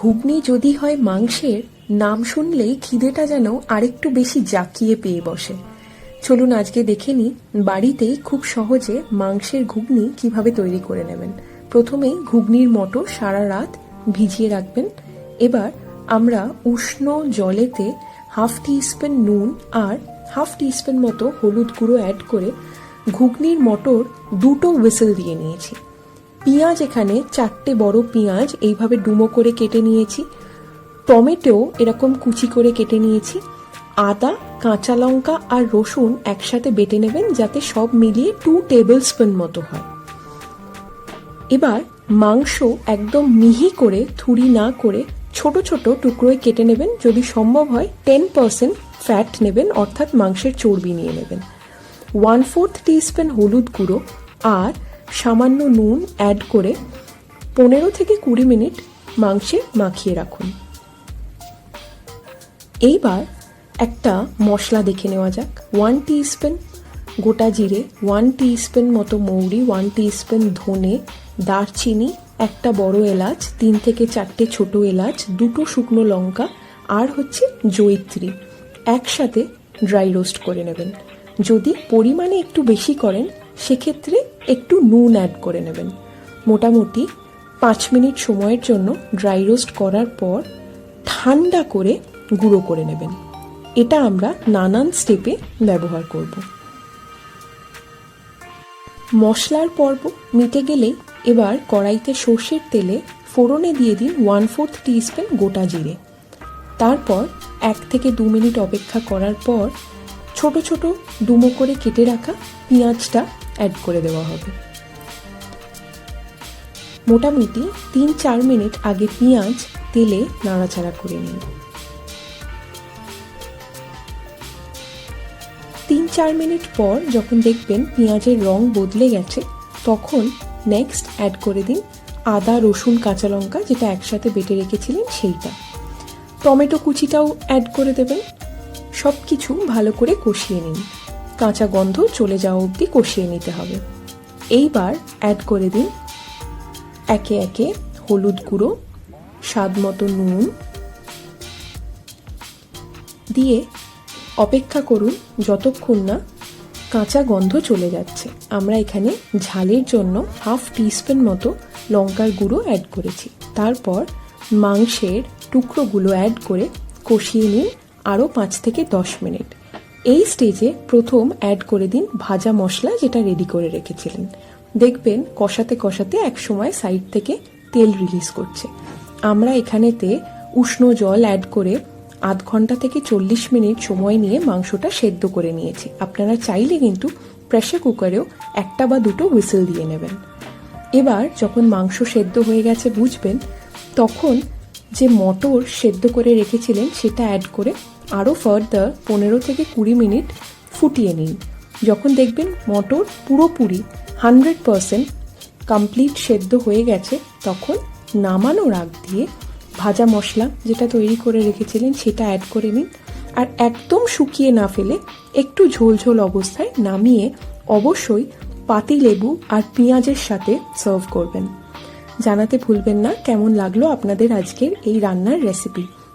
ঘুগনি যদি হয় মাংসের, নাম শুনলেই খিদেটা যেন আরেকটু বেশি জাকিয়ে পেয়ে বসে। চলুন আজকে দেখে নিই বাড়িতেই খুব সহজে মাংসের ঘুগনি কীভাবে তৈরি করে নেবেন। প্রথমেই ঘুগনির মটর সারা রাত ভিজিয়ে রাখবেন। এবার আমরা উষ্ণ জলেতে হাফ টি স্পুন নুন আর হাফ টি স্পুন মতো হলুদ গুঁড়ো অ্যাড করে ঘুগনির মটর দুটো হুইসেল দিয়ে নিয়েছি। পেঁয়াজ এখানে চারটে বড় পেঁয়াজ এইভাবে ডুমো করে কেটে নিয়েছি। টমেটো এরকম কুচি করে কেটে নিয়েছি। আদা, কাঁচা লঙ্কা আর রসুন একসাথে বেটে নেবেন যাতে সব মিলিয়ে টু টেবিল স্পুন মতো হয়। এবার মাংস একদম মিহি করে, থুরি না করে ছোট ছোট টুকরোয় কেটে নেবেন। যদি সম্ভব হয় টেন পার্সেন্ট ফ্যাট নেবেন, অর্থাৎ মাংসের চর্বি নিয়ে নেবেন। ওয়ান ফোর্থ টিস্পুন হলুদ গুঁড়ো আর সামান্য নুন অ্যাড করে পনেরো থেকে কুড়ি মিনিট মাংসে মাখিয়ে রাখুন। এইবার একটা মশলা দেখে নেওয়া যাক। ওয়ান টিস্পুন গোটা জিরে ওয়ান টিস্পুন মতো মৌরি ওয়ান টিস্পুন ধনে, দারচিনি, একটা বড় এলাচ, তিন থেকে চারটে ছোট এলাচ, দুটো শুকনো লঙ্কা আর হচ্ছে জয়িত্রী একসাথে ড্রাই রোস্ট করে নেবেন। যদি পরিমাণে একটু বেশি করেন, সেক্ষেত্রে একটু নুন অ্যাড করে নেবেন। মোটামুটি পাঁচ মিনিট সময়ের জন্য ড্রাই রোস্ট করার পর ঠান্ডা করে গুঁড়ো করে নেবেন। এটা আমরা নানান স্টেপে ব্যবহার করব। মশলার পর্ব মিটে গেলেই এবার কড়াইতে সর্ষের তেলে ফোড়নে দিয়ে দিন ওয়ান ফোর্থ টিস্পুন গোটা জিরে। তারপর এক থেকে দু মিনিট অপেক্ষা করার পর ছোট ছোট ডুমো করে কেটে রাখা পেঁয়াজটা অ্যাড করে দেওয়া হবে। মোটামুটি তিন চার মিনিট আগে পেঁয়াজ তেলে নাড়াচাড়া করে নিন। তিন চার মিনিট পর যখন দেখবেন পেঁয়াজের রং বদলে গেছে, তখন নেক্সট অ্যাড করে দিন আদা, রসুন, কাঁচা লঙ্কা যেটা একসাথে বেটে রেখেছিলেন সেইটা। টমেটো কুচিটাও অ্যাড করে দেবেন। সব কিছু ভালো করে কষিয়ে নিন। কাঁচা গন্ধ চলে যাওয়া অবধি কষিয়ে নিতে হবে। এইবার অ্যাড করে দিন একে একে হলুদ গুঁড়ো, স্বাদ মতো নুন। দিয়ে অপেক্ষা করুন যতক্ষণ না কাঁচা গন্ধ চলে যাচ্ছে। আমরা এখানে ঝালের জন্য হাফ টিস্পুন মতো লঙ্কার গুঁড়ো অ্যাড করেছি। তারপর মাংসের টুকরোগুলো অ্যাড করে কষিয়ে নিন আরও পাঁচ থেকে দশ মিনিট। এই স্টেজে প্রথম অ্যাড করে দিন ভাজা মশলা যেটা রেডি করে রেখেছিলেন। দেখবেন কষাতে কষাতে এক সময় সাইড থেকে তেল রিলিজ করছে। আমরা এখানেতে উষ্ণ জল অ্যাড করে আধ ঘণ্টা থেকে চল্লিশ মিনিট সময় নিয়ে মাংসটা সেদ্ধ করে নিয়েছি। আপনারা চাইলে কিন্তু প্রেশার কুকারেও একটা বা দুটো হুইসেল দিয়ে নেবেন। এবার যখন মাংস সেদ্ধ হয়ে গেছে বুঝবেন, তখন যে মটর সেদ্ধ করে রেখেছিলেন সেটা অ্যাড করে আরও ফার্দার পনেরো থেকে কুড়ি মিনিট ফুটিয়ে নিন। যখন দেখবেন মটর পুরোপুরি হান্ড্রেড পারসেন্ট কমপ্লিট সেদ্ধ হয়ে গেছে, তখন নামানোর আগ দিয়ে ভাজা মশলা যেটা তৈরি করে রেখেছিলেন সেটা অ্যাড করে নিন। আর একদম শুকিয়ে না ফেলে একটু ঝোল ঝোল অবস্থায় নামিয়ে অবশ্যই পাতি লেবু আর পেঁয়াজের সাথে সার্ভ করবেন। জানাতে ভুলবেন না, কেমন লাগল আপনাদের আজকের এই রান্নার রেসিপি